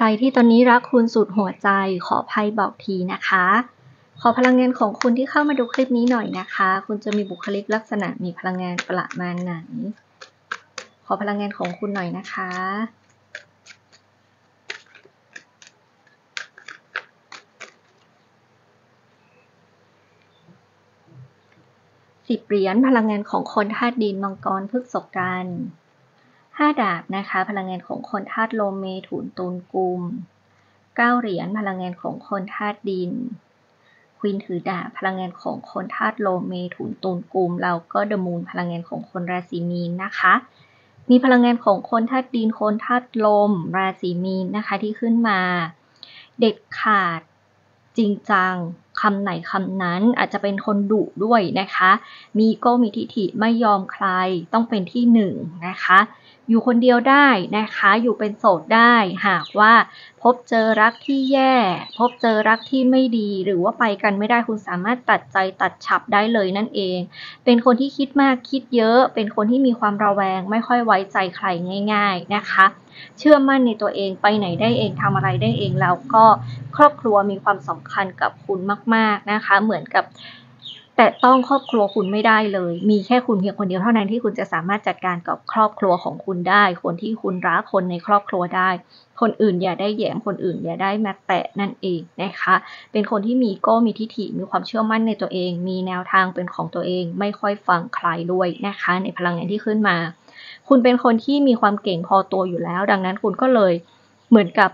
ใครที่ตอนนี้รักคุณสุดหัวใจขอภัยบอกทีนะคะ ขอพลังงานของคุณที่เข้ามาดูคลิปนี้หน่อยนะคะ คุณจะมีบุคลิกลักษณะมีพลังงานประมาณไหน ขอพลังงานของคุณหน่อยนะคะสิบเหรียญพลังงานของคนธาตุดินมังกรพฤกษกัน ห้าดาบนะคะ พลังงานของคนธาตุลมเมถุนตูนกุมเก้าเหรียญพลังงานของคนธาตุดินควีนถือดาบพลังงานของคนธาตุโลมเมถุนตูนกุมแล้วก็เดมูนพลังงานของคนราศีมีนนะคะ มีพลังงานของคนธาตุดินคนธาตุลม ราศีมีนนะคะที่ขึ้นมา เด็ดขาดจริงจังคำไหนคำนั้นอาจจะเป็นคนดุด้วยนะคะ มีโก้มีทิฐิไม่ยอมใครต้องเป็นที่หนึ่งนะคะ อยู่คนเดียวได้นะคะ อยู่เป็นโสดได้ หากว่าพบเจอรักที่แย่ พบเจอรักที่ไม่ดี หรือว่าไปกันไม่ได้คุณสามารถตัดใจตัดฉับได้เลยนั่นเอง เป็นคนที่คิดมากคิดเยอะ เป็นคนที่มีความระแวง ไม่ค่อยไว้ใจใครง่าย ๆนะคะ เชื่อมั่นในตัวเองไปไหนได้เองทำอะไรได้เองแล้วก็ครอบครัวมีความสำคัญกับคุณมาก ๆนะคะ เหมือนกับ แต่ต้องครอบครัวคุณไม่ได้เลย มีแค่คุณเพียงคนเดียวเท่านั้นที่คุณจะสามารถจัดการกับครอบครัวของคุณได้ คนที่คุณรักคนในครอบครัวได้ คนอื่นอย่าได้แยมคนอื่นอย่าได้ม้แต่นั่นเองนะคะ เป็นคนที่มีก็มีทิฐิมีความเชื่อมั่นในตัวเอง มีแนวทางเป็นของตัวเอง ไม่ค่อยฟังใครด้วยนะคะ ในพลังงานที่ขึ้นมา คุณเป็นคนที่มีความเก่งพอตัวอยู่แล้ว ดังนั้นคุณก็เลยเหมือนกับ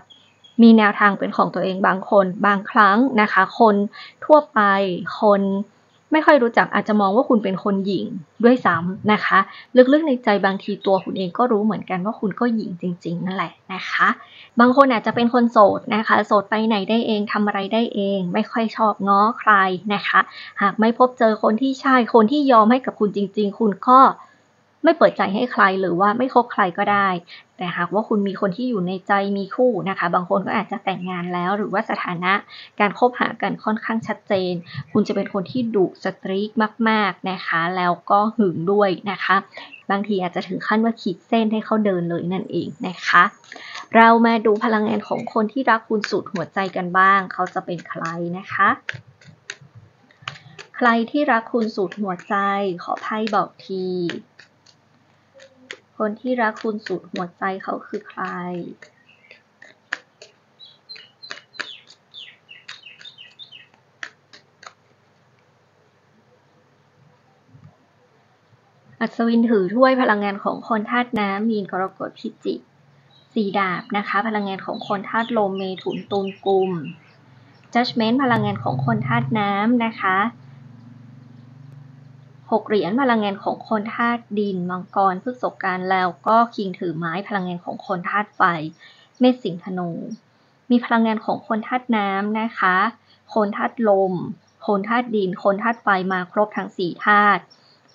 มีแนวทางเป็นของตัวเองบางคน บางครั้งนะคะ คนทั่วไปคน ไม่ค่อยรู้จักอาจจะมองว่าคุณเป็นคนหญิงด้วยซ้ำนะคะ ลึกๆในใจบางทีตัวคุณเองก็รู้เหมือนกันว่าคุณก็หญิงจริง ๆ นั่นแหละนะคะ บางคนอาจจะเป็นคนโสดนะคะ โสดไปไหนได้เองทำอะไรได้เอง ไม่ค่อยชอบง้อใครนะคะ หากไม่พบเจอคนที่ใช่คนที่ยอมให้กับคุณจริง ๆ คุณก็ ไม่เปิดใจให้ใครหรือว่าไม่คบใครก็ได้ แต่หากว่าคุณมีคนที่อยู่ในใจมีคู่นะคะ บางคนก็อาจจะแต่งงานแล้ว หรือว่าสถานะการคบหากันค่อนข้างชัดเจน คุณจะเป็นคนที่ดุสตรีกมาก ๆนะคะ แล้วก็หึงด้วยนะคะ บางทีอาจจะถึงขั้นว่าขีดเส้นให้เขาเดินเลยนั่นเองนะคะ เรามาดูพลังงานของคนที่รักคุณสุดหัวใจกันบ้าง เขาจะเป็นใครนะคะใครที่รักคุณสุดหัวใจขอไพ่บอกที คนที่รักคุณสุดหัวใจเขาคือใคร อัศวินถือถ้วยพลังงานของคนธาตุน้ำมีนกรกฎพิจิกสีดาบนะคะ พลังงานของคนธาตุลมเมถุนตูนกุม judgment พลังงานของคนธาตุน้ำนะคะ หกเหรียญพลังงานของคนธาตุดิน มังกรพฤกษการแล้วก็คิงถือไม้พลังงานของคนธาตุไฟ เมษสิงธนู มีพลังงานของคนธาตุน้ำนะคะ คนธาตุลม คนธาตุดิน คนธาตุไฟมาครบทั้งสี่ธาตุ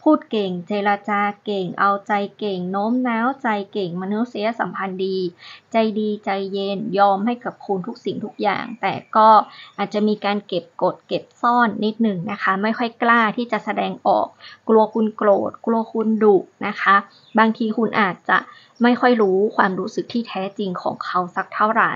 พูดเก่ง เจรจาเก่ง เอาใจเก่ง โน้มน้าวใจเก่ง มนุษยสัมพันธ์ดี ใจดีใจเย็น ยอมให้กับคุณทุกสิ่งทุกอย่าง แต่ก็อาจจะมีการเก็บกดเก็บซ่อนนิดหนึ่งนะคะ ไม่ค่อยกล้าที่จะแสดงออก กลัวคุณโกรธ กลัวคุณดุนะคะ บางทีคุณอาจจะไม่ค่อยรู้ความรู้สึกที่แท้จริงของเขาสักเท่าไหร่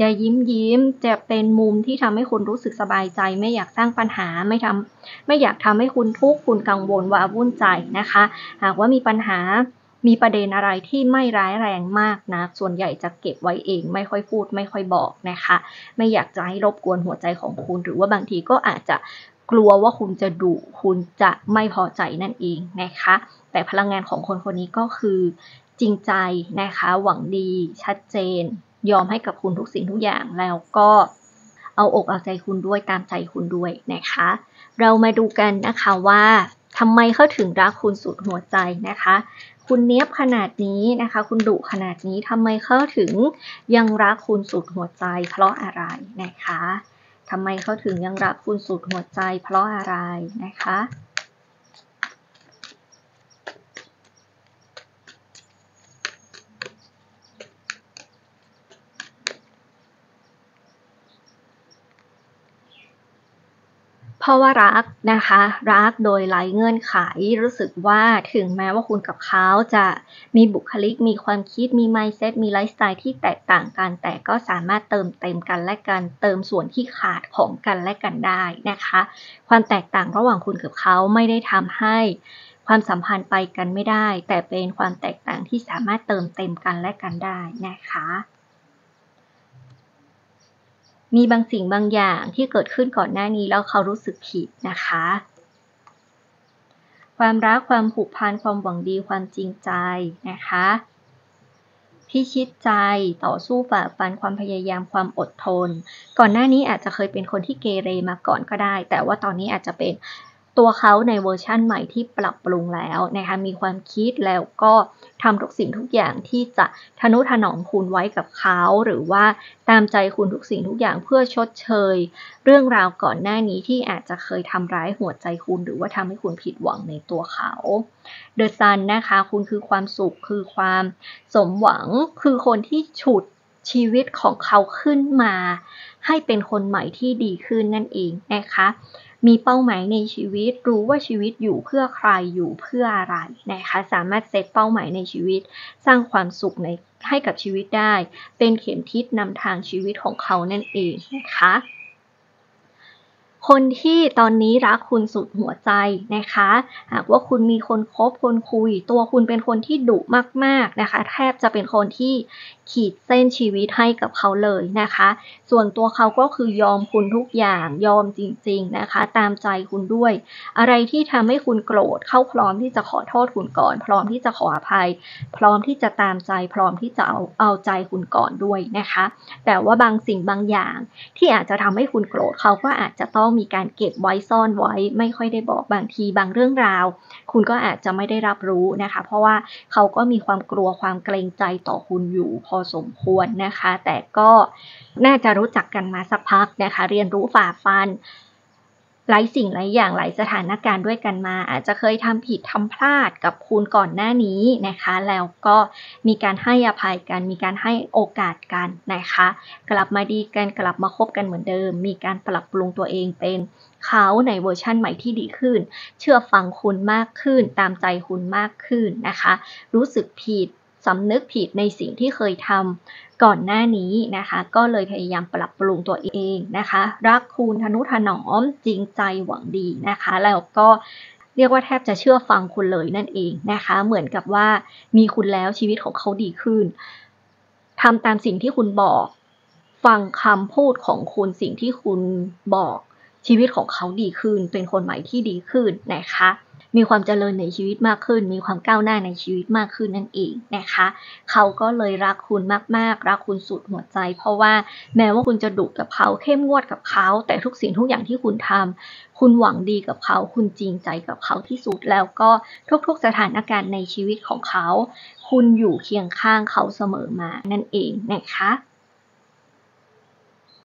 จะยิ้มยิ้ม จะเป็นมุมที่ทำให้คุณรู้สึกสบายใจ ไม่อยากสร้างปัญหา ไม่ทำ ไม่อยากทำให้คุณทุกข์คุณกังวลว่าวุ่นใจนะคะ หากว่ามีปัญหามีประเด็นอะไรที่ไม่ร้ายแรงมากนะ ส่วนใหญ่จะเก็บไว้เอง ไม่ค่อยพูด ไม่ค่อยบอกนะคะ ไม่อยากจะให้รบกวนหัวใจของคุณ หรือว่าบางทีก็อาจจะกลัวว่าคุณจะดุ คุณจะไม่พอใจนั่นเองนะคะ แต่พลังงานของคนคนนี้ก็คือจริงใจนะคะ หวังดี ชัดเจน ยอมให้กับคุณทุกสิ่งทุกอย่างแล้วก็ เอาอกเอาใจคุณด้วยตามใจคุณด้วยนะคะ เรามาดูกันนะคะว่าทำไมเขาถึงรักคุณสุดหัวใจนะคะ คุณเนี้ยบขนาดนี้นะคะ คุณดุขนาดนี้ทำไมเขาถึงยังรักคุณสุดหัวใจ เพราะอะไรนะคะทำไมเขาถึงยังรักคุณสุดหัวใจ เพราะอะไรนะคะ ราะว่ารักนะคะ รักโดยไร้เงื่อนไขรู้สึกว่าถึงแม้ว่าคุณกับเขาจะมีบุคลิก มีความคิดมี mindset มีไลฟ์สไตล์ที่แตกต่างกัน แต่ก็สามารถเติมเต็มกันและกันเติมส่วนที่ขาดของกันและกันได้นะคะ ความแตกต่างระหว่างคุณกับเขาไม่ได้ทำให้ความสัมพันธ์ไปกันไม่ได้ แต่เป็นความแตกต่างที่สามารถเติมเต็มกันและกันได้นะคะ มีบางสิ่งบางอย่างที่เกิดขึ้นก่อนหน้านี้แล้วเขารู้สึกผิดนะคะ ความรักความผูกพันความหวังดีความจริงใจนะคะพิชิตใจต่อสู้ฝ่าฟันความพยายามความอดทน ก่อนหน้านี้อาจจะเคยเป็นคนที่เกเรมาก่อนก็ได้ แต่ว่าตอนนี้อาจจะเป็น ตัวเขาในเวอร์ชั่นใหม่ที่ปรับปรุงแล้วนะคะมีความคิดแล้วก็ทำทุกสิ่งทุกอย่างที่จะทนุถนอมคุณไว้กับเขาหรือว่าตามใจคุณทุกสิ่งทุกอย่างเพื่อชดเชย เรื่องราวก่อนหน้านี้ที่อาจจะเคยทำร้ายหัวใจคุณหรือว่าทำให้คุณผิดหวังในตัวเขาเดอะซันนะคะคุณคือความสุขคือความสมหวังคือคนที่ฉุดชีวิตของเขาขึ้นมา ให้เป็นคนใหม่ที่ดีขึ้นนั่นเองนะคะ มีเป้าหมายในชีวิต รู้ว่าชีวิตอยู่เพื่อใครอยู่เพื่ออะไรนะคะสามารถเซตเป้าหมายในชีวิต สร้างความสุขในให้กับชีวิตได้ เป็นเข็มทิศนำทางชีวิตของเขานั่นเองนะคะ คนที่ตอนนี้รักคุณสุดหัวใจนะคะ หากว่าคุณมีคนคบคนคุย ตัวคุณเป็นคนที่ดุมาก ๆนะคะ แทบจะเป็นคนที่ขีดเส้นชีวิตให้กับเขาเลยนะคะ ส่วนตัวเขาก็คือยอมคุณทุกอย่างยอมจริง ๆนะคะ ตามใจคุณด้วย อะไรที่ทำให้คุณโกรธเขาพร้อมที่จะขอโทษคุณก่อน พร้อมที่จะขออภัย พร้อมที่จะตามใจ พร้อมที่จะเอาเอาใจคุณก่อนด้วยนะคะ แต่ว่าบางสิ่งบางอย่างที่อาจจะทำให้คุณโกรธเขาก็อาจจะต้องมีการเก็บไว้ซ่อนไว้ ไม่ค่อยได้บอกบางทีบางเรื่องราว คุณก็อาจจะไม่ได้รับรู้นะคะ เพราะว่าเขาก็มีความกลัวความเกรงใจต่อคุณอยู่พอสมควรนะคะ แต่ก็น่าจะรู้จักกันมาสักพักนะคะ เรียนรู้ฝ่าฟัน หลายสิ่งหลายอย่างหลายสถานการณ์ด้วยกันมา อาจจะเคยทำผิดทำพลาดกับคุณก่อนหน้านี้นะคะ แล้วก็มีการให้อภัยกัน มีการให้โอกาสกันนะคะ กลับมาดีกันกลับมาคบกันเหมือนเดิม มีการปรับปรุงตัวเองเป็นเขาในเวอร์ชั่นใหม่ที่ดีขึ้น เชื่อฟังคุณมากขึ้น ตามใจคุณมากขึ้นนะคะ รู้สึกผิด สำนึกผิดในสิ่งที่เคยทำก่อนหน้านี้นะคะ ก็เลยพยายามปรับปรุงตัวเองนะคะ รักคุณทนุถนอมจริงใจหวังดีนะคะ แล้วก็เรียกว่าแทบจะเชื่อฟังคุณเลยนั่นเองนะคะ เหมือนกับว่ามีคุณแล้วชีวิตของเขาดีขึ้นทำตามสิ่งที่คุณบอก ฟังคำพูดของคุณสิ่งที่คุณบอกชีวิตของเขาดีขึ้น เป็นคนใหม่ที่ดีขึ้นนะคะ มีความเจริญในชีวิตมากขึ้น มีความก้าวหน้าในชีวิตมากขึ้นนั่นเองนะคะ เขาก็เลยรักคุณมากๆ รักคุณสุดหัวใจ เพราะว่าแม้ว่าคุณจะดุกับเขาเข้มงวดกับเขา แต่ทุกสิ่งทุกอย่างที่คุณทำคุณหวังดีกับเขา คุณจริงใจกับเขาที่สุดแล้วก็ทุกๆสถานการณ์ในชีวิตของเขา คุณอยู่เคียงข้างเขาเสมอมานั่นเองนะคะ